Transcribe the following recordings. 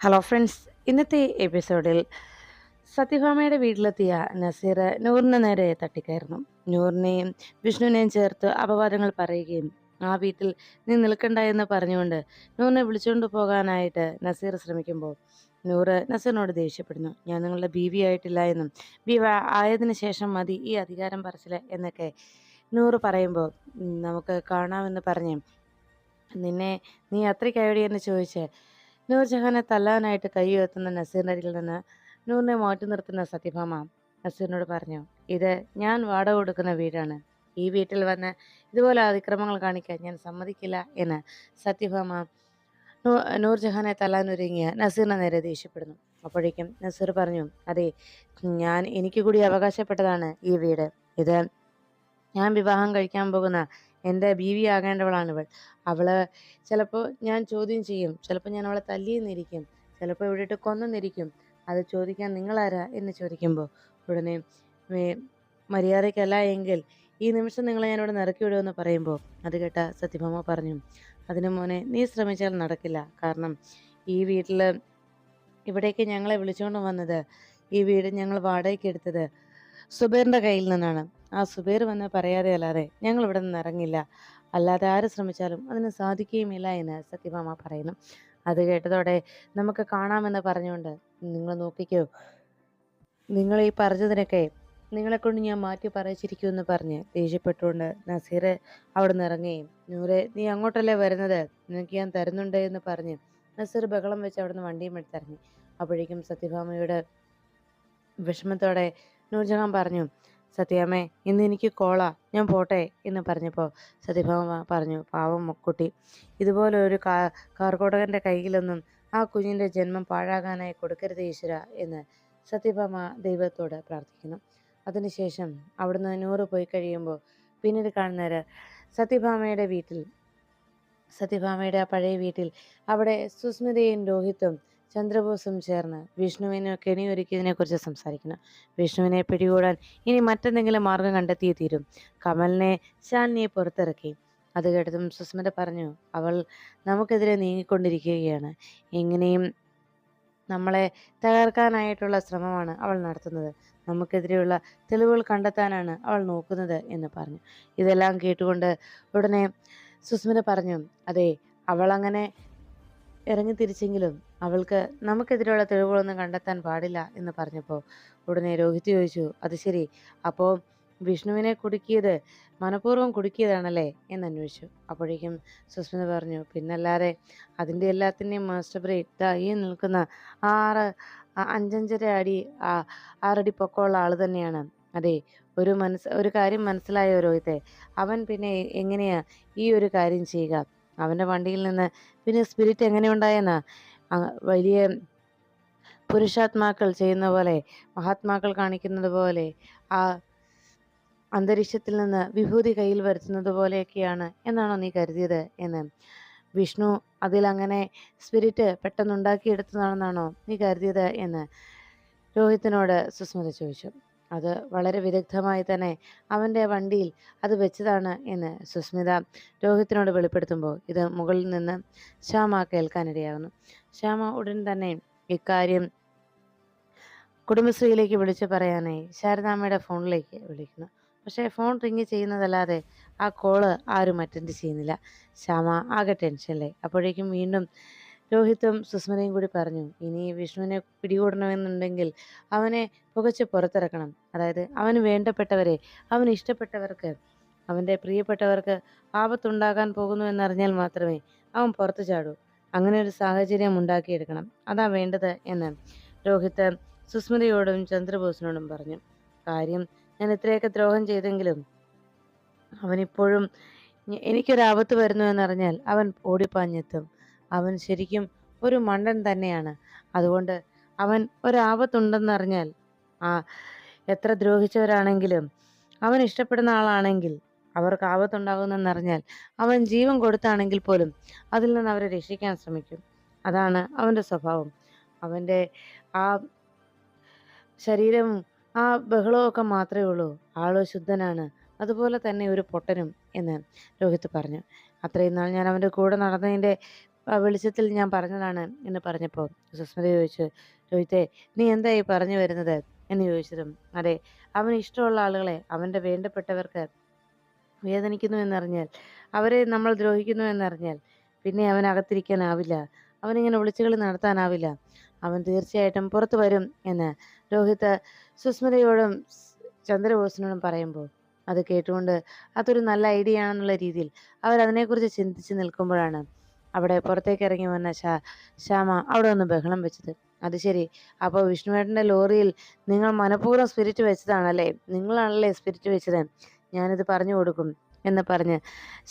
Hello friends ഇന്നത്തെ എപ്പിസോഡിൽ സത്യഭാമയുടെ വീട്ടിലെത്തിയ നസീർ നൂറിന് നേരെ തട്ടിക്കയറുന്നു. നൂറിനെയും വിഷ്ണുവിനെയും ചേർത്ത് അപവാദങ്ങൾ പറയുകയും ആ വീട്ടിൽ നീ നിൽക്കണ്ട എന്ന് പറഞ്ഞുകൊണ്ട് നൂറിനെ വിളിച്ചുകൊണ്ട് പോകാനായിട്ട് നസീർ ശ്രമിക്കുമ്പോൾ നൂറ് നസീറിനോട് ദേഷ്യപ്പെടുന്നു. ഞാൻ നിങ്ങളുടെ ബീവി ആയിട്ടില്ല എന്നും. ബീവ ആയതിനു ശേഷം മതി ഈ അധികാരം പറച്ചിൽ എന്നൊക്കെ നൂറ് പറയുമ്പോൾ നമുക്ക് കാണാമെന്ന് പറഞ്ഞ് നിന്നെ നീ അത്രയ്ക്കായോടി എന്ന് ചോദിച്ച് നൂർജഹാനെ തല്ലാനായിട്ട് കൈ ഉയർത്തുന്ന നസീറിന്റെ അരികിൽ നിന്ന് നൂറിനെ മാറ്റി നിർത്തുന്ന സത്യഭാമ നസീറിനോട് പറഞ്ഞു ഇത് ഞാൻ വാടക കൊടുക്കുന്ന വീടാണ്. ഈ വീട്ടിൽ വന്ന് ഇതുപോലെ അതിക്രമങ്ങൾ കാണിക്കാൻ ഞാൻ സമ്മതിക്കില്ല എന്ന് സത്യഭാമ നൂ- നൂർജഹാനെ തല്ലാനൊരുങ്ങിയ നസീറിനെ നേരെ ദേഷ്യപ്പെടുന്നു. അപ്പോഴേക്കും നസീർ പറഞ്ഞു അതെ ഞാൻ എനിക്ക് കൂടി അവകാശപ്പെട്ടതാണ് ഈ വീട്. ഇത് ഞാൻ വിവാഹം കഴിക്കാൻ പോകുന്ന എന്റെ ബീവി ആകേണ്ടവളാണിവൾ. അവൾ ചിലപ്പോൾ ഞാൻ ചോദ്യം ചെയ്യും. ചിലപ്പോൾ ഞാൻ അവളെ തല്ലിയെന്നിരിക്കും. ചിലപ്പോൾ ഇവിടെ ഇട്ട് കൊന്നെന്നിരിക്കും. അത് ചോദിക്കാൻ നിങ്ങളാരാ എന്ന് ചോദിക്കുമ്പോൾ ഉടനെ "മേ- മര്യാദയ്ക്കല്ല എങ്കിൽ ഈ നിമിഷം നിങ്ങളെ ഞാൻ ഇവിടെ നിറക്കി വിടുമെന്ന് പറയുമ്പോൾ അത് കേട്ട സത്യഭാമ പറഞ്ഞു അതിനു മോനെ നീ ശ്രമിച്ചാൽ നടക്കില്ല. കാരണം ഈ വീട്ടിൽ ഇവിടേക്ക് ഞങ്ങളെ വിളിച്ചുകൊണ്ട് വന്നത് ഈ വീട് ഞങ്ങൾ വാടകയ്ക്ക് എടുത്തത് സുബൈറിന്റെ കയ്യിൽ നിന്നാണ്. ആ സുബേർ വന്ന് പറയാതെ അല്ലാതെ ഞങ്ങൾ ഇവിടെ നിന്ന് ഇറങ്ങില്ല. അല്ലാതെ ആര് ശ്രമിച്ചാലും അതിന് സാധിക്കുകയുമില്ല എന്ന് സത്യഭാമ പറയുന്നു. അത് കേട്ടതോടെ നമുക്ക് കാണാമെന്ന് പറഞ്ഞുകൊണ്ട് നിങ്ങൾ നോക്കിക്കോ. നിങ്ങൾ ഈ പറഞ്ഞതിനൊക്കെ നിങ്ങളെക്കൊണ്ട് ഞാൻ മാറ്റി പറയിച്ചിരിക്കുമെന്ന് പറഞ്ഞ് ദേഷ്യപ്പെട്ടുകൊണ്ട് നസീർ അവിടെ നിന്ന് ഇറങ്ങുകയും നൂറെ നീ അങ്ങോട്ടല്ലേ വരുന്നത്? നിനക്ക് ഞാൻ തരുന്നുണ്ട് എന്ന് പറഞ്ഞ് നസീർ ബഹളം വെച്ച് അവിടെ നിന്ന് വണ്ടിയും എടുത്തിറങ്ങി. അപ്പോഴേക്കും സത്യഭാമയുടെ വിഷമത്തോടെ നൂർജഹാൻ പറഞ്ഞു സത്യാമ്മേ ഇന്ന് എനിക്ക് കോളാ. ഞാൻ പോട്ടെ എന്ന് പറഞ്ഞപ്പോൾ സത്യഭാമ പറഞ്ഞു പാവം മുക്കുട്ടി. ഇതുപോലെ ഒരു കാ കാർക്കോടകന്റെ കയ്യിലൊന്നും ആ കുഞ്ഞിന്റെ ജന്മം പാഴാകാനായി കൊടുക്കരുത് ഈശ്വര എന്ന് സത്യഭാമ ദൈവത്തോട് പ്രാർത്ഥിക്കുന്നു. അതിനുശേഷം അവിടുന്ന് നൂറ് പോയി കഴിയുമ്പോൾ പിന്നീട് കാണുന്നവർ സത്യഭാമയുടെ വീട്ടിൽ സത്യഭാമയുടെ ആ പഴയ വീട്ടിൽ അവിടെ സുസ്മിതയും രോഹിത്തും ചന്ദ്രബോസും ചേർന്ന് വിഷ്ണുവിന് കെണിയൊരുക്കിയതിനെ കുറിച്ച് സംസാരിക്കുന്നു. വിഷ്ണുവിനെ പിടികൂടാൻ ഇനി മറ്റെന്തെങ്കിലും മാർഗം കണ്ടെത്തിയേ തീരും. കമലിനെ ശാലിനിയെ പുറത്തിറക്കി. അത് കേട്ടതും സുസ്മിത പറഞ്ഞു അവൾ നമുക്കെതിരെ നീങ്ങിക്കൊണ്ടിരിക്കുകയാണ്. എങ്ങനെയും നമ്മളെ തകർക്കാനായിട്ടുള്ള ശ്രമമാണ് അവൾ നടത്തുന്നത്. നമുക്കെതിരെയുള്ള തെളിവുകൾ കണ്ടെത്താനാണ് അവൾ നോക്കുന്നത് എന്ന് പറഞ്ഞു. ഇതെല്ലാം കേട്ടുകൊണ്ട് ഉടനെ സുസ്മിത പറഞ്ഞു അതെ അവൾ അങ്ങനെ ഇറങ്ങി തിരിച്ചെങ്കിലും അവൾക്ക് നമുക്കെതിരെയുള്ള തെളിവുകളൊന്നും കണ്ടെത്താൻ പാടില്ല എന്ന് പറഞ്ഞപ്പോൾ ഉടനെ രോഹിത് ചോദിച്ചു അത് ശരി അപ്പോൾ വിഷ്ണുവിനെ കുടുക്കിയത് മനഃപൂർവം കുടുക്കിയതാണല്ലേ? എന്ന് അന്വേഷിച്ചു. അപ്പോഴേക്കും സുസ്മിത പറഞ്ഞു പിന്നല്ലാതെ അതിന്റെ എല്ലാത്തിന്റെയും മാസ്റ്റർ ബ്രേ ഈ നിൽക്കുന്ന ആറ് അഞ്ചഞ്ചര അടി ആറടി പൊക്കമുള്ള ആൾ തന്നെയാണ്. അതെ ഒരു മനസ്സ് ഒരു കാര്യം മനസ്സിലായോ രോഹിത്തെ? അവൻ പിന്നെ എങ്ങനെയാ ഈ ഒരു കാര്യം ചെയ്യുക? അവന്റെ വണ്ടിയിൽ നിന്ന്. പിന്നെ സ്പിരിറ്റ് എങ്ങനെ ഉണ്ടായെന്നാ? ആ, വലിയ പുരുഷാത്മാക്കൾ ചെയ്യുന്ന പോലെ മഹാത്മാക്കൾ കാണിക്കുന്നത് പോലെ ആ അന്തരീക്ഷത്തിൽ നിന്ന് വിഭൂതി കയ്യിൽ വരുത്തുന്നത് പോലെയൊക്കെയാണ് എന്നാണോ നീ കരുതിയത് എന്ന്. വിഷ്ണു അതിലങ്ങനെ സ്പിരിറ്റ് പെട്ടെന്ന് ഉണ്ടാക്കിയെടുത്തതാണെന്നാണോ നീ കരുതിയത് എന്ന് രോഹിത്തിനോട് സുസ്മിത ചോദിച്ചു. അത് വളരെ വിദഗ്ധമായി തന്നെ അവന്റെ വണ്ടിയിൽ അത് വെച്ചതാണ് എന്ന് സുസ്മിത രോഹിത്തിനോട് വെളിപ്പെടുത്തുമ്പോൾ ഇത് മുകളിൽ നിന്ന് ശ്യാമ കേൾക്കാനിടയാകുന്നു. ശ്യാമ ഉടൻ തന്നെ ഇക്കാര്യം കുടുംബശ്രീയിലേക്ക് വിളിച്ചു പറയാനായി ശാരദാമ്മയുടെ ഫോണിലേക്ക് വിളിക്കുന്നു. പക്ഷേ ഫോൺ റിങ് ചെയ്യുന്നതല്ലാതെ ആ കോൾ ആരും അറ്റൻഡ് ചെയ്യുന്നില്ല. ശ്യാമ ആകെ ടെൻഷനിലായി. അപ്പോഴേക്കും വീണ്ടും രോഹിത്തും സുസ്മിതയും കൂടി പറഞ്ഞു ഇനി വിഷ്ണുവിനെ പിടികൂടണമെന്നുണ്ടെങ്കിൽ അവനെ പുകച്ച് പുറത്തിറക്കണം. അതായത് അവന് വേണ്ടപ്പെട്ടവരെ അവന് ഇഷ്ടപ്പെട്ടവർക്ക് അവന്റെ പ്രിയപ്പെട്ടവർക്ക് ആപത്തുണ്ടാകാൻ പോകുന്നു എന്നറിഞ്ഞാൽ മാത്രമേ അവൻ പുറത്തു ചാടൂ. അങ്ങനെ ഒരു സാഹചര്യം ഉണ്ടാക്കിയെടുക്കണം. അതാ വേണ്ടത് എന്ന് രോഹിത്ത് സുസ്മിതയോടും ചന്ദ്രബോസിനോടും പറഞ്ഞു. കാര്യം ഞാൻ ഇത്രയൊക്കെ ദ്രോഹം ചെയ്തെങ്കിലും അവനിപ്പോഴും എനിക്കൊരാപത്ത് വരുന്നു എന്നറിഞ്ഞാൽ അവൻ ഓടിപ്പാഞ്ഞെത്തും. അവൻ ശരിക്കും ഒരു മണ്ടൻ തന്നെയാണ്. അതുകൊണ്ട് അവൻ ഒരാപത്തുണ്ടെന്നറിഞ്ഞാൽ ആ എത്ര ദ്രോഹിച്ചവരാണെങ്കിലും അവൻ ഇഷ്ടപ്പെടുന്ന ആളാണെങ്കിൽ അവർക്ക് ആപത്തുണ്ടാകുന്നെന്നറിഞ്ഞാൽ അവൻ ജീവൻ കൊടുത്താണെങ്കിൽ പോലും അതിൽ നിന്ന് അവരെ രക്ഷിക്കാൻ ശ്രമിക്കും. അതാണ് അവന്റെ സ്വഭാവം. അവന്റെ ആ ശരീരം ആ ബഹളവും മാത്രമേ ഉള്ളൂ. ആൾ ശുദ്ധനാണ്. അതുപോലെ തന്നെ ഒരു പൊട്ടനും എന്ന് രോഹിത് പറഞ്ഞു. അത്രയും നാൾ ഞാൻ അവന്റെ കൂടെ നടന്നതിന്റെ വെളിച്ചത്തിൽ ഞാൻ പറഞ്ഞതാണ് എന്ന് പറഞ്ഞപ്പോൾ സുസ്മിത ചോദിച്ചു രോഹിത്തെ നീ എന്തായി പറഞ്ഞു വരുന്നത്? എന്ന് ചോദിച്ചതും അതെ അവന് ഇഷ്ടമുള്ള ആളുകളെ അവന്റെ വേണ്ടപ്പെട്ടവർക്ക് വേദനിക്കുന്നു എന്നറിഞ്ഞാൽ അവരെ നമ്മൾ ദ്രോഹിക്കുന്നു എന്നറിഞ്ഞാൽ പിന്നെ അവൻ അകത്തിരിക്കാനാവില്ല അവനിങ്ങനെ വിളിച്ചുകളി നടത്താനാവില്ല അവൻ തീർച്ചയായിട്ടും പുറത്തു വരും എന്ന് രോഹിത് സുസ്മിതയോടും ചന്ദ്രബോസിനോടും പറയുമ്പോൾ അത് കേട്ടുകൊണ്ട് അതൊരു നല്ല ഐഡിയ ആണെന്നുള്ള രീതിയിൽ അവരതിനെക്കുറിച്ച് ചിന്തിച്ച് നിൽക്കുമ്പോഴാണ് അവിടെ പുറത്തേക്ക് ഇറങ്ങി വന്ന ശാ ശ്യാമ അവിടെ ഒന്ന് ബഹളം വെച്ചത്. അത് ശരി. അപ്പോൾ വിഷ്ണുവേട്ടന്റെ ലോറിയിൽ നിങ്ങൾ മനഃപൂർവം സ്പിരിറ്റ് വെച്ചതാണല്ലേ? നിങ്ങളാണല്ലേ സ്പിരിറ്റ് വെച്ചത്? ഞാനിത് പറഞ്ഞു കൊടുക്കും എന്ന് പറഞ്ഞ്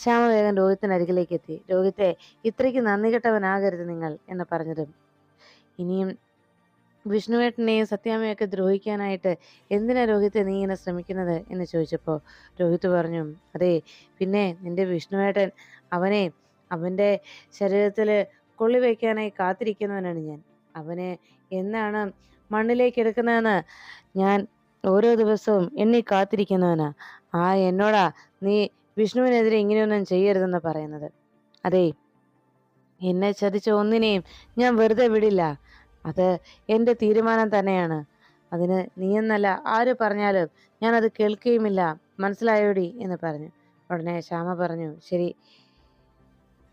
ശ്യാമ വേഗം രോഹിത്തിനരികിലേക്ക് എത്തി. രോഹിത്തെ ഇത്രയ്ക്ക് നന്ദി കെട്ടവനാകരുത് നിങ്ങൾ എന്ന് പറഞ്ഞത്. ഇനിയും വിഷ്ണുവേട്ടനെയും സത്യാമ്മയൊക്കെ ദ്രോഹിക്കാനായിട്ട് എന്തിനാ രോഹിത്തെ നീ ഇങ്ങനെ ശ്രമിക്കുന്നത് എന്ന് ചോദിച്ചപ്പോൾ രോഹിത് പറഞ്ഞു അതെ പിന്നെ നിന്റെ വിഷ്ണുവേട്ടൻ അവനെ അവന്റെ ശരീരത്തിൽ കൊള്ളി വയ്ക്കാനായി കാത്തിരിക്കുന്നവനാണ് ഞാൻ. അവനെ എന്നാണ് മണ്ണിലേക്ക് എടുക്കുന്നതെന്ന് ഞാൻ ഓരോ ദിവസവും എന്നെ കാത്തിരിക്കുന്നവനാ. ആ എന്നോടാ നീ വിഷ്ണുവിനെതിരെ ഇങ്ങനെയൊന്നും ചെയ്യരുതെന്ന് പറയുന്നത്. അതെ എന്നെ ചതിച്ച ഒന്നിനെയും ഞാൻ വെറുതെ വിടില്ല. അത് എന്റെ തീരുമാനം തന്നെയാണ്. അതിന് എന്നല്ല ആര് പറഞ്ഞാലും ഞാനത് കേൾക്കുകയുമില്ല. മനസ്സിലായോടി? എന്ന് പറഞ്ഞു. ഉടനെ ശ്യാമ പറഞ്ഞു ശരി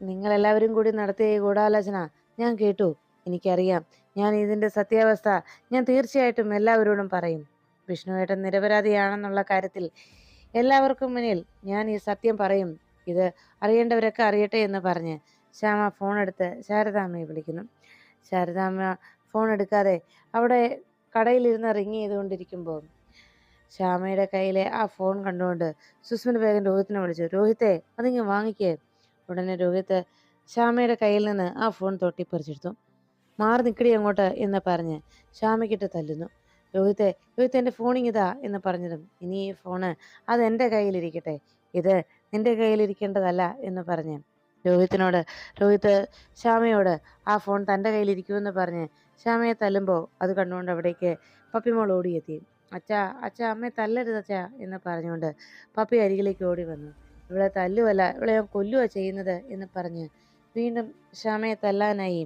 നിങ്ങളെല്ലാവരും കൂടി നടത്തിയ ഈ ഗൂഢാലോചന ഞാൻ കേട്ടു. എനിക്കറിയാം. ഞാൻ ഇതിന്റെ സത്യാവസ്ഥ ഞാൻ തീർച്ചയായിട്ടും എല്ലാവരോടും പറയും. വിഷ്ണുവേട്ടൻ നിരപരാധിയാണെന്നുള്ള കാര്യത്തിൽ എല്ലാവർക്കും മുന്നിൽ ഞാൻ ഈ സത്യം പറയും. ഇത് അറിയേണ്ടവരൊക്കെ അറിയട്ടെ എന്ന് പറഞ്ഞ് ശ്യാമ ഫോൺ എടുത്ത് ശാരദാമ്മയെ വിളിക്കുന്നു. ശാരദാമ്മ ഫോൺ എടുക്കാതെ അവിടെ കടയിലിരുന്ന് റിങ് ചെയ്തുകൊണ്ടിരിക്കുമ്പോൾ ശ്യാമയുടെ കയ്യിലെ ആ ഫോൺ കണ്ടുകൊണ്ട് സുസ്മിൻ വേഗം രോഹിത്തിനെ വിളിച്ചു. രോഹിത്തെ അതിങ്ങ് വാങ്ങിക്കേ. ഉടനെ രോഹിത്ത് ശ്യാമയുടെ കയ്യിൽ നിന്ന് ആ ഫോൺ തൊട്ടിപ്പറിച്ചെടുത്തു. മാറി നിൽക്കടി അങ്ങോട്ട് എന്ന് പറഞ്ഞ് ശ്യാമയ്ക്കിട്ട് തല്ലുന്നു. രോഹിത്തെ രോഹിത്ത് എന്റെ ഫോണിങ്ങിതാ എന്ന് പറഞ്ഞതും ഇനി ഈ ഫോണ് അത് എന്റെ കയ്യിലിരിക്കട്ടെ. ഇത് നിന്റെ കയ്യിലിരിക്കേണ്ടതല്ല എന്ന് പറഞ്ഞ് രോഹിത്തിനോട് രോഹിത്ത് ശ്യാമയോട് ആ ഫോൺ തന്റെ കയ്യിലിരിക്കുമെന്ന് പറഞ്ഞ് ശ്യാമയെ തല്ലുമ്പോൾ അത് കണ്ടുകൊണ്ട് അവിടേക്ക് പപ്പിമോൾ ഓടിയെത്തി. അച്ഛാ അച്ഛാ അമ്മയെ തല്ലരുത് അച്ഛാ എന്ന് പറഞ്ഞുകൊണ്ട് പപ്പി അരികിലേക്ക് ഓടി വന്നു. ഇവിടെ തല്ലുവല്ല ഇവളെ ഞാൻ കൊല്ലുക ചെയ്യുന്നത് എന്ന് പറഞ്ഞ് വീണ്ടും ശ്യാമയെ തല്ലാനായി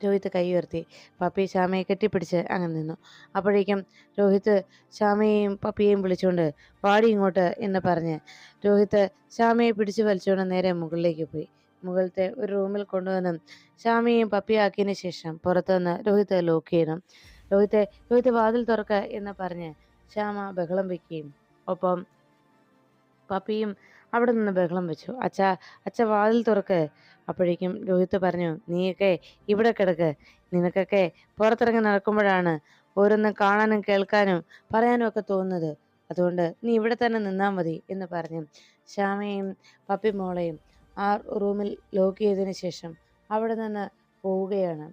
രോഹിത് കൈ ഉയർത്തി. പപ്പി ശ്യാമയെ കെട്ടിപ്പിടിച്ച് അങ്ങനെ നിന്നു. അപ്പോഴേക്കും രോഹിത് ശ്യാമയെയും പപ്പിയെയും വിളിച്ചുകൊണ്ട് വാടി ഇങ്ങോട്ട് എന്ന് പറഞ്ഞ് രോഹിത് ശ്യാമയെ പിടിച്ചു വലിച്ചുകൊണ്ട് നേരെ മുകളിലേക്ക് പോയി. മുകളിലത്തെ ഒരു റൂമിൽ കൊണ്ടുവന്ന് ശ്യാമയെയും പപ്പിയാക്കിയതിന് ശേഷം പുറത്തുനിന്ന് രോഹിത് ലോക്ക് ചെയ്യണം രോഹിത്തെ രോഹിത് വാതിൽ തുറക്ക എന്ന് പറഞ്ഞ് ശ്യാമ ബഹളം വെക്കുകയും ഒപ്പം പപ്പിയും അവിടെ നിന്ന് ബഹളം വെച്ചു. അച്ഛ അച്ഛ വാതിൽ തുറക്ക്. അപ്പോഴേക്കും രോഹിത്ത് പറഞ്ഞു നീയൊക്കെ ഇവിടെ കിടക്ക്. നിനക്കൊക്കെ പുറത്തിറങ്ങി നടക്കുമ്പോഴാണ് ഓരോന്നും കാണാനും കേൾക്കാനും പറയാനും ഒക്കെ തോന്നുന്നത്. അതുകൊണ്ട് നീ ഇവിടെ തന്നെ നിന്നാൽ മതി എന്ന് പറഞ്ഞു. ശ്യാമയും പപ്പി മോളയും ആ റൂമിൽ ലോക്ക് ചെയ്തതിന് ശേഷം അവിടെ നിന്ന് പോവുകയാണ്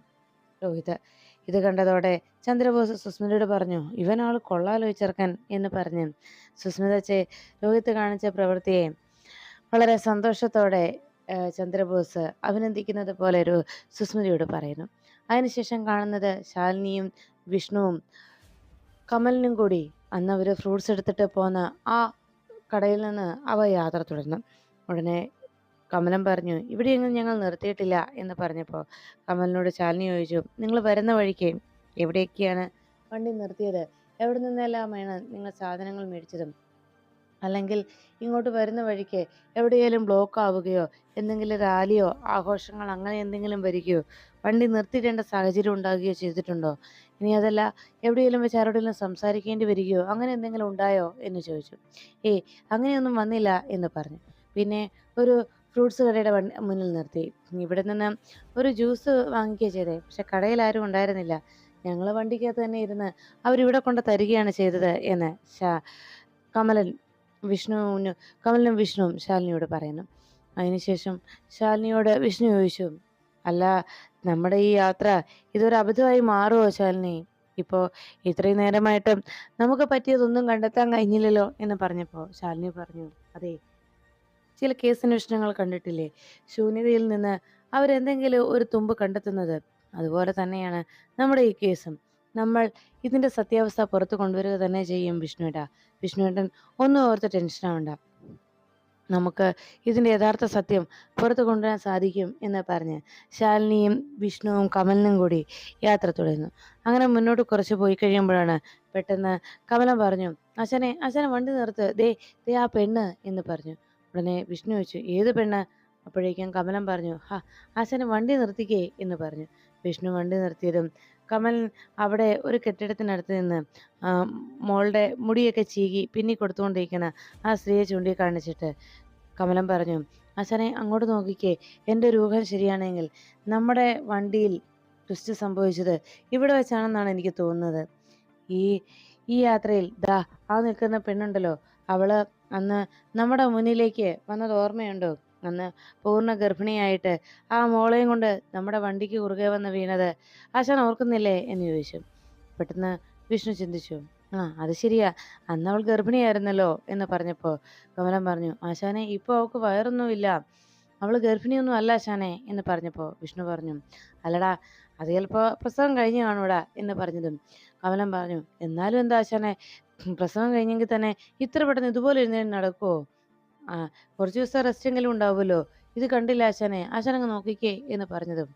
രോഹിത്. ഇത് കണ്ടതോടെ ചന്ദ്രബോസ് സുസ്മിതയോട് പറഞ്ഞു ഇവനാൾ കൊള്ളാലോ ചെറുക്കൻ എന്ന് പറഞ്ഞു. സുസ്മിത ചേ രോഹിത് കാണിച്ച പ്രവൃത്തിയെ വളരെ സന്തോഷത്തോടെ ചന്ദ്രബോസ് അഭിനന്ദിക്കുന്നത് പോലെ ഒരു സുസ്മൃതിയോട് പറയുന്നു. അതിനുശേഷം കാണുന്നത് ശാലിനിയും വിഷ്ണുവും കമലിനും കൂടി അന്ന് അവർ ഫ്രൂട്ട്സ് എടുത്തിട്ട് പോന്ന ആ കടയിൽ നിന്ന് അവ യാത്ര തുടർന്നു. ഉടനെ കമലം പറഞ്ഞു ഇവിടെയൊന്നും ഞങ്ങൾ നിർത്തിയിട്ടില്ല എന്ന് പറഞ്ഞപ്പോൾ കമലിനോട് ശാലിനി ചോദിച്ചു നിങ്ങൾ വരുന്ന വഴിക്ക് എവിടെയൊക്കെയാണ് വണ്ടി നിർത്തിയത്? എവിടെ നിന്നെല്ലാമാണ് നിങ്ങൾ സാധനങ്ങൾ മേടിച്ചതും? അല്ലെങ്കിൽ ഇങ്ങോട്ട് വരുന്ന വഴിക്ക് എവിടെയെങ്കിലും ബ്ലോക്ക് ആവുകയോ എന്തെങ്കിലും റാലിയോ ആഘോഷങ്ങൾ അങ്ങനെ എന്തെങ്കിലും വരികയോ വണ്ടി നിർത്തിയിടേണ്ട സാഹചര്യം ഉണ്ടാകുകയോ ചെയ്തിട്ടുണ്ടോ? ഇനി അതല്ല എവിടെയെങ്കിലും വെച്ച് ആരോടെങ്കിലും സംസാരിക്കേണ്ടി വരികയോ അങ്ങനെ എന്തെങ്കിലും ഉണ്ടായോ എന്ന് ചോദിച്ചു. ഏയ് അങ്ങനെയൊന്നും വന്നില്ല എന്ന് പറഞ്ഞു. പിന്നെ ഒരു ഫ്രൂട്ട്സ് കടയുടെ മുന്നിൽ നിർത്തി. ഇവിടെ നിന്ന് ഒരു ജ്യൂസ് വാങ്ങിക്കുക ചെയ്തേ. പക്ഷെ കടയിൽ ആരും ഉണ്ടായിരുന്നില്ല. ഞങ്ങൾ വണ്ടിക്കകത്ത് തന്നെ ഇരുന്ന് അവരിവിടെ കൊണ്ട് തരികയാണ് ചെയ്തത് എന്ന് കമലൻ വിഷ്ണുവിന് കമലിനും വിഷ്ണുവും ശാലിനിയോട് പറയുന്നു. അതിനുശേഷം ശാലിനിയോട് വിഷ്ണു ചോദിച്ചു അല്ല നമ്മുടെ ഈ യാത്ര ഇതൊരു അബദ്ധമായി മാറുമോ ശാലിനി? ഇപ്പോൾ ഇത്രയും നേരമായിട്ടും നമുക്ക് പറ്റിയതൊന്നും കണ്ടെത്താൻ കഴിഞ്ഞില്ലല്ലോ? എന്ന് പറഞ്ഞപ്പോൾ ശാലിനി പറഞ്ഞു അതെ ചില കേസന്വേഷണങ്ങൾ കണ്ടിട്ടില്ലേ? ശൂന്യതയിൽ നിന്ന് അവരെന്തെങ്കിലും ഒരു തുമ്പ് കണ്ടെത്തുന്നത്. അതുപോലെ തന്നെയാണ് നമ്മുടെ ഈ കേസും. നമ്മൾ ഇതിന്റെ സത്യാവസ്ഥ പുറത്തു കൊണ്ടുവരിക തന്നെ ചെയ്യും വിഷ്ണുവേട്ട. വിഷ്ണുവേട്ടൻ ഒന്നും ഓർത്ത് ടെൻഷനാവണ്ട നമുക്ക് ഇതിന്റെ യഥാർത്ഥ സത്യം പുറത്തു കൊണ്ടുവരാൻ സാധിക്കും എന്ന് പറഞ്ഞ് ശാലിനിയും വിഷ്ണുവും കമലിനും കൂടി യാത്ര തുടരുന്നു. അങ്ങനെ മുന്നോട്ട് കുറച്ച് പോയി കഴിയുമ്പോഴാണ് പെട്ടെന്ന് കമലം പറഞ്ഞു അച്ഛനെ അച്ഛനെ വണ്ടി നിർത്ത്. ദേ ദേ ആ പെണ്ണ് എന്ന് പറഞ്ഞു. ഉടനെ വിഷ്ണു ചോദിച്ചു ഏത് പെണ്ണ്? അപ്പോഴേക്കും കമലം പറഞ്ഞു ഹാ അച്ഛനെ വണ്ടി നിർത്തിക്കേ എന്ന് പറഞ്ഞു. വിഷ്ണു വണ്ടി നിർത്തിയതും കമൽ അവിടെ ഒരു കെട്ടിടത്തിനടുത്ത് നിന്ന് മോളുടെ മുടിയൊക്കെ ചീകി പിന്നി കൊടുത്തുകൊണ്ടിരിക്കുന്ന ആ സ്ത്രീയെ ചൂണ്ടിക്കാണിച്ചിട്ട് കമലം പറഞ്ഞു അച്ഛനെ അങ്ങോട്ട് നോക്കിക്കേ. എന്റെ രൂപം ശരിയാണെങ്കിൽ നമ്മുടെ വണ്ടിയിൽ ട്വിസ്റ്റ് സംഭവിച്ചത് ഇവിടെ വെച്ചാണെന്നാണ് എനിക്ക് തോന്നുന്നത്. ഈ ഈ യാത്രയിൽ ദാ ആ നിൽക്കുന്ന പെണ്ണുണ്ടല്ലോ. അവൾ അന്ന് നമ്മുടെ മുന്നിലേക്ക് വന്നത് ഓർമ്മയുണ്ടോ? അന്ന് പൂർണ ഗർഭിണിയായിട്ട് ആ മോളെയും കൊണ്ട് നമ്മുടെ വണ്ടിക്ക് കുറുകെ വന്ന് വീണത്. ആശാൻ ഓർക്കുന്നില്ലേ? എന്ന് ചോദിച്ചു. പെട്ടെന്ന് വിഷ്ണു ചിന്തിച്ചു. ആ അത് ശരിയാ. അന്ന് അവൾ ഗർഭിണിയായിരുന്നല്ലോ എന്ന് പറഞ്ഞപ്പോൾ കമലം പറഞ്ഞു. ആശാനെ ഇപ്പോൾ അവൾക്ക് വയറൊന്നുമില്ല. അവൾ ഗർഭിണിയൊന്നും അല്ല ആശാനെ എന്ന് പറഞ്ഞപ്പോൾ വിഷ്ണു പറഞ്ഞു. അല്ലടാ അത് ചിലപ്പോൾ പ്രസവം കഴിഞ്ഞു കാണൂടാ എന്ന് പറഞ്ഞതും കമലം പറഞ്ഞു. എന്നാലും എന്താ ആശാനെ പ്രസവം കഴിഞ്ഞെങ്കിൽ തന്നെ ഇത്ര പെട്ടെന്ന് ഇതുപോലെ എഴുന്നേറ്റ് നടക്കുമോ ആ കുറച്ച് ദിവസം റെസ്റ്റ് എങ്കിലും ഉണ്ടാവുമല്ലോ. ഇത് കണ്ടില്ല ആശാനെ? ആശാനങ്ങ് നോക്കിക്കേ എന്ന് പറഞ്ഞതും.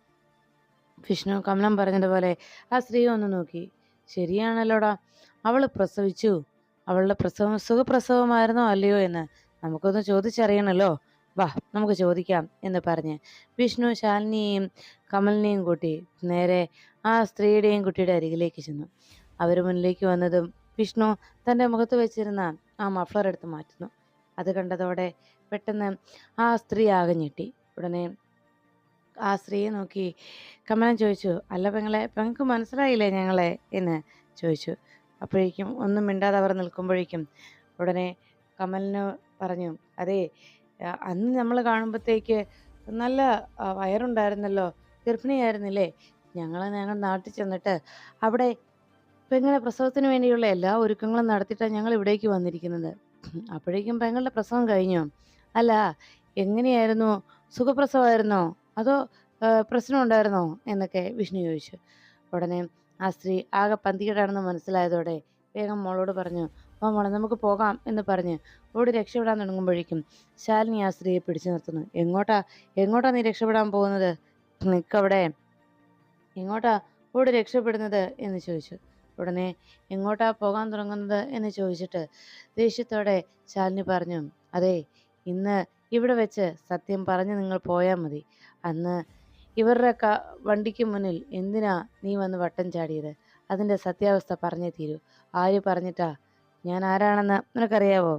വിഷ്ണു കമലം പറഞ്ഞതുപോലെ ആ സ്ത്രീ ഒന്ന് നോക്കി. ശരിയാണല്ലോടാ. അവൾ പ്രസവിച്ചു. അവളുടെ പ്രസവം സുഖപ്രസവമായിരുന്നോ അല്ലയോ എന്ന് നമുക്കൊന്ന് ചോദിച്ചറിയണല്ലോ. വാ നമുക്ക് ചോദിക്കാം എന്ന് പറഞ്ഞ് വിഷ്ണു ശാലിനിയെയും കമലിനെയും കൂട്ടി നേരെ ആ സ്ത്രീയുടെയും കുട്ടിയുടെ അരികിലേക്ക് ചെന്നു. അവർ മുന്നിലേക്ക് വന്നതും വിഷ്ണു തന്റെ മുഖത്ത് വെച്ചിരുന്ന ആ മഫ്ലർ എടുത്ത് മാറ്റുന്നു. അത് കണ്ടതോടെ പെട്ടെന്ന് ആ സ്ത്രീ ആകെ ഞെട്ടി. ഉടനെ ആ സ്ത്രീയെ നോക്കി കമലൻ ചോദിച്ചു അല്ല പെങ്ങളെ പെങ്ങൾക്ക് മനസ്സിലായില്ലേ ഞങ്ങളെ? എന്ന് ചോദിച്ചു. അപ്പോഴേക്കും ഒന്നും മിണ്ടാതെ അവർ നിൽക്കുമ്പോഴേക്കും ഉടനെ കമലിന് പറഞ്ഞു അതെ അന്ന് നമ്മൾ കാണുമ്പോഴത്തേക്ക് നല്ല വയറുണ്ടായിരുന്നല്ലോ ഗർഭിണിയായിരുന്നില്ലേ? ഞങ്ങൾ ഞങ്ങൾ നാട്ടിൽ ചെന്നിട്ട് അവിടെ പെങ്ങളെ പ്രസവത്തിന് വേണ്ടിയുള്ള എല്ലാ ഒരുക്കങ്ങളും നടത്തിയിട്ടാണ് ഞങ്ങൾ ഇവിടേക്ക് വന്നിരിക്കുന്നത്. അപ്പോഴേക്കും പെങ്ങളുടെ പ്രസവം കഴിഞ്ഞോ? അല്ല എങ്ങനെയായിരുന്നു? സുഖപ്രസവമായിരുന്നോ അതോ പ്രശ്നമുണ്ടായിരുന്നോ? എന്നൊക്കെ വിഷ്ണു ചോദിച്ചു. ഉടനെ ആ സ്ത്രീ ആകെ പന്തികേടാണെന്ന് മനസ്സിലായതോടെ വേഗം മോളോട് പറഞ്ഞു ഓ മോളെ നമുക്ക് പോകാം എന്ന് പറഞ്ഞ് ഓടി രക്ഷപ്പെടാൻ തുടങ്ങുമ്പോഴേക്കും ശാലിനി ആ സ്ത്രീയെ പിടിച്ചു നിർത്തുന്നു. എങ്ങോട്ടാ? എങ്ങോട്ടാ നീ രക്ഷപ്പെടാൻ പോകുന്നത്? നിക്കവിടെ. എങ്ങോട്ടാ? ഓടി രക്ഷപ്പെടുന്നത്? എന്ന് ചോദിച്ചു. ഉടനെ എങ്ങോട്ടാ പോകാൻ തുടങ്ങുന്നത് എന്ന് ചോദിച്ചിട്ട് ദേഷ്യത്തോടെ ശാലിനി പറഞ്ഞു അതെ ഇന്ന് ഇവിടെ വെച്ച് സത്യം പറഞ്ഞ് നിങ്ങൾ പോയാൽ മതി. അന്ന് ഇവരുടെ ക വണ്ടിക്ക് മുന്നിൽ എന്തിനാ നീ വന്ന് വട്ടം ചാടിയത്? അതിന്റെ സത്യാവസ്ഥ പറഞ്ഞേ തീരൂ. ആര് പറഞ്ഞിട്ടാ? ഞാൻ ആരാണെന്ന് നിനക്കറിയാവോ?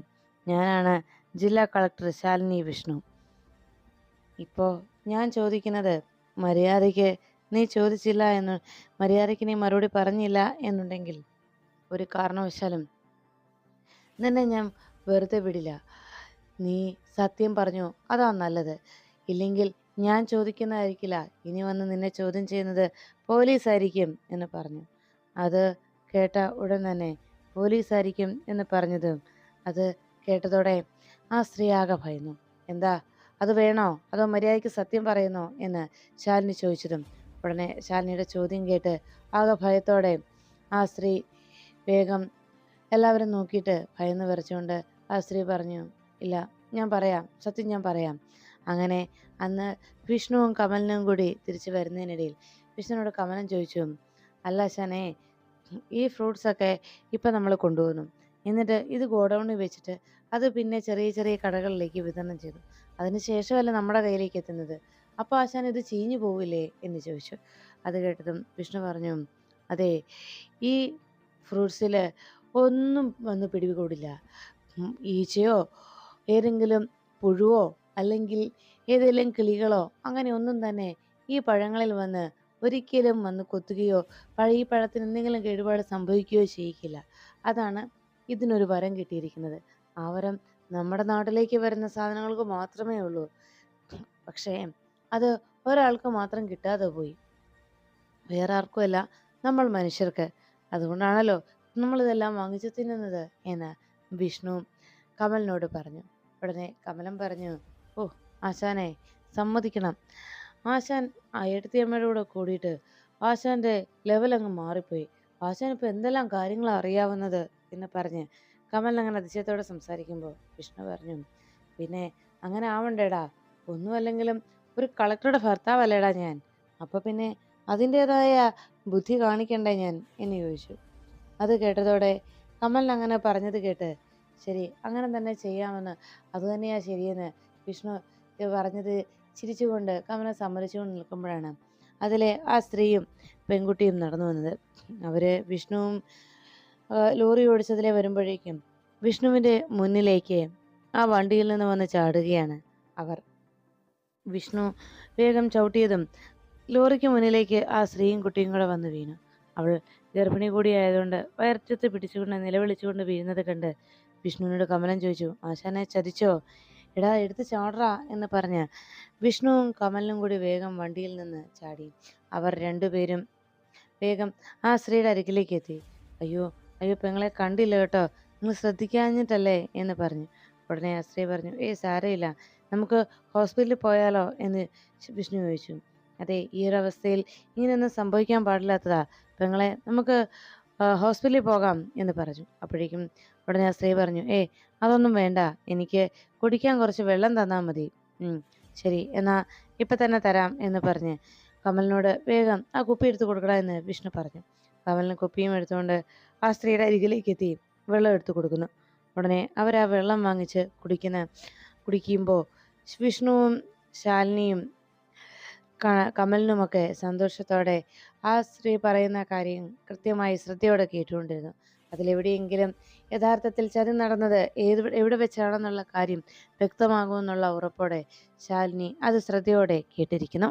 ഞാനാണ് ജില്ലാ കളക്ടർ ശാലിനി വിഷ്ണു. ഇപ്പോൾ ഞാൻ ചോദിക്കുന്നത് മര്യാദയ്ക്ക് നീ ചോദിച്ചില്ല എന്ന് മര്യാദയ്ക്ക് നീ മറുപടി പറഞ്ഞില്ല എന്നുണ്ടെങ്കിൽ ഒരു കാരണവശാലും നിന്നെ ഞാൻ വെറുതെ വിടില്ല. നീ സത്യം പറഞ്ഞു അതാ നല്ലത്. ഇല്ലെങ്കിൽ ഞാൻ ചോദിക്കുന്നതായിരിക്കില്ല. ഇനി വന്ന് നിന്നെ ചോദ്യം ചെയ്യുന്നത് പോലീസായിരിക്കും എന്ന് പറഞ്ഞു. അത് കേട്ട ഉടൻ തന്നെ പോലീസായിരിക്കും എന്ന് പറഞ്ഞത്. അത് കേട്ടതോടെ ആ സ്ത്രീ ആകെ ഭയന്നു. എന്താ? അത് വേണോ? അതോ മര്യാദയ്ക്ക് സത്യം പറയുന്നോ? എന്ന് ശാലിനി ചോദിച്ചതും ഉടനെ ശാലിനിയുടെ ചോദ്യം കേട്ട് ആകെ ഭയത്തോടെ ആ സ്ത്രീ വേഗം എല്ലാവരും നോക്കിയിട്ട് ഭയന്ന് വിറച്ചുകൊണ്ട് ആ സ്ത്രീ പറഞ്ഞു ഇല്ല ഞാൻ പറയാം സത്യം ഞാൻ പറയാം. അങ്ങനെ അന്ന് വിഷ്ണുവും കമലിനും കൂടി തിരിച്ചു വരുന്നതിനിടയിൽ വിഷ്ണുവിനോട് കമലൻ ചോദിച്ചു അല്ല ശനെ ഈ ഫ്രൂട്ട്സൊക്കെ ഇപ്പം നമ്മൾ കൊണ്ടുപോകുന്നു എന്നിട്ട് ഇത് ഗോഡൗണിൽ വെച്ചിട്ട് അത് പിന്നെ ചെറിയ ചെറിയ കടകളിലേക്ക് വിതരണം ചെയ്തു. അതിന് ശേഷമല്ല നമ്മുടെ കയ്യിലേക്ക് എത്തുന്നത്? അപ്പോൾ ആശാൻ ഇത് ചീഞ്ഞു പോവില്ലേ എന്ന് ചോദിച്ചു. അത് കേട്ടതും വിഷ്ണു പറഞ്ഞു അതെ ഈ ഫ്രൂട്ട്സിൽ ഒന്നും വന്ന് പിടികൂടില്ല ഈച്ചയോ ഏതെങ്കിലും പുഴുവോ അല്ലെങ്കിൽ ഏതെങ്കിലും കിളികളോ അങ്ങനെ ഒന്നും തന്നെ ഈ പഴങ്ങളിൽ വന്ന് ഒരിക്കലും വന്ന് കൊത്തുകയോ പഴയ പഴത്തിന് എന്തെങ്കിലും കേടുപാട് സംഭവിക്കുകയോ ചെയ്യിക്കില്ല. അതാണ് ഇതിനൊരു വരം കിട്ടിയിരിക്കുന്നത്. ആ വരം നമ്മുടെ നാട്ടിലേക്ക് വരുന്ന സാധനങ്ങൾക്ക് മാത്രമേ ഉള്ളൂ. പക്ഷേ അത് ഒരാൾക്ക് മാത്രം കിട്ടാതെ പോയി. വേറെ ആർക്കുമല്ല നമ്മൾ മനുഷ്യർക്ക്. അതുകൊണ്ടാണല്ലോ നമ്മളിതെല്ലാം വാങ്ങിച്ചു തിന്നുന്നത് എന്ന് വിഷ്ണു കമലിനോട് പറഞ്ഞു. ഉടനെ കമലം പറഞ്ഞു ഓ ആശാനെ സമ്മതിക്കണം. ആശാൻ ആ ഏട്ടത്തിയമ്മയുടെ കൂടെ കൂടിയിട്ട് ആശാന്റെ ലെവൽ അങ്ങ് മാറിപ്പോയി. ആശാൻ ഇപ്പൊ എന്തെല്ലാം കാര്യങ്ങൾ അറിയാവുന്നത്? എന്ന് പറഞ്ഞ് കമൽ അങ്ങനെ അതിശയത്തോടെ സംസാരിക്കുമ്പോൾ വിഷ്ണു പറഞ്ഞു പിന്നെ അങ്ങനെ ആവണ്ടേടാ. ഒന്നുമല്ലെങ്കിലും ഒരു കളക്ടറുടെ ഭർത്താവല്ലേടാ ഞാൻ. അപ്പോൾ പിന്നെ അതിന്റേതായ ബുദ്ധി കാണിക്കണ്ടേ ഞാൻ? എന്ന് ചോദിച്ചു. അത് കേട്ടതോടെ കമലിന് അങ്ങനെ പറഞ്ഞത് കേട്ട് ശരി അങ്ങനെ തന്നെ ചെയ്യാമെന്ന്. അതുതന്നെയാ ശരിയെന്ന് വിഷ്ണു പറഞ്ഞത് ചിരിച്ചുകൊണ്ട് കമലെ സമ്മതിച്ചുകൊണ്ട് നിൽക്കുമ്പോഴാണ് അതിലെ ആ സ്ത്രീയും പെൺകുട്ടിയും നടന്നു വന്നത്. അവർ വിഷ്ണുവും ലോറി ഓടിച്ചതിലെ വരുമ്പോഴേക്കും വിഷ്ണുവിന്റെ മുന്നിലേക്ക് ആ വണ്ടിയിൽ നിന്ന് വന്ന് ചാടുകയാണ് അവർ. വിഷ്ണു വേഗം ചവിട്ടിയതും ലോറിക്ക് മുന്നിലേക്ക് ആ സ്ത്രീയും കുട്ടിയും കൂടെ വന്ന് വീണു. അവൾ ഗർഭിണി കൂടിയായതുകൊണ്ട് വയർച്ചത്ത് പിടിച്ചുകൊണ്ട് നിലവിളിച്ചുകൊണ്ട് വീഴുന്നത് കണ്ട് വിഷ്ണുവിനോട് കമലം ചോദിച്ചു ആശാനെ ചതിച്ചോ? എടാ എടുത്ത് ചാടറാ എന്ന് പറഞ്ഞ് വിഷ്ണുവും കമലിനും കൂടി വേഗം വണ്ടിയിൽ നിന്ന് ചാടി. അവർ രണ്ടുപേരും വേഗം ആ സ്ത്രീയുടെ അരികിലേക്ക് എത്തി. അയ്യോ അയ്യോ പെങ്ങളെ കണ്ടില്ല കേട്ടോ. നിങ്ങൾ ശ്രദ്ധിക്കാഞ്ഞിട്ടല്ലേ? എന്ന് പറഞ്ഞു. ഉടനെ ആ സ്ത്രീ പറഞ്ഞു ഏയ് സാരമില്ല. നമുക്ക് ഹോസ്പിറ്റലിൽ പോയാലോ എന്ന് വിഷ്ണു ചോദിച്ചു. അതെ ഈ ഒരു അവസ്ഥയിൽ ഇങ്ങനെയൊന്നും സംഭവിക്കാൻ പാടില്ലാത്തതാ. പെങ്ങളെ നമുക്ക് ഹോസ്പിറ്റലിൽ പോകാം എന്ന് പറഞ്ഞു. അപ്പോഴേക്കും ഉടനെ സ്ത്രീ പറഞ്ഞു ഏ അതൊന്നും വേണ്ട. എനിക്ക് കുടിക്കാൻ കുറച്ച് വെള്ളം തന്നാൽ മതി. ശരി എന്നാ ഇപ്പം തന്നെ തരാം എന്ന് പറഞ്ഞ് കമലിനോട് വേഗം ആ കുപ്പി എടുത്ത് കൊടുക്കടാ എന്ന് വിഷ്ണു പറഞ്ഞു. കമലിന് കുപ്പിയും എടുത്തുകൊണ്ട് ആ സ്ത്രീയുടെ അരികിലേക്ക് എത്തി വെള്ളം എടുത്തു കൊടുക്കുന്നു. ഉടനെ അവർ ആ വെള്ളം വാങ്ങിച്ച് കുടിക്കുന്ന കുടിക്കുമ്പോൾ വിഷ്ണുവും ശാലിനിയും കമലിനുമൊക്കെ സന്തോഷത്തോടെ ആ സ്ത്രീ പറയുന്ന കാര്യം കൃത്യമായി ശ്രദ്ധയോടെ കേട്ടുകൊണ്ടിരുന്നു. അതിലെവിടെയെങ്കിലും യഥാർത്ഥത്തിൽ ചതി നടന്നത് ഏത് എവിടെ വെച്ചാണെന്നുള്ള കാര്യം വ്യക്തമാകുമെന്നുള്ള ഉറപ്പോടെ ശാലിനി അത് ശ്രദ്ധയോടെ കേട്ടിരിക്കുന്നു.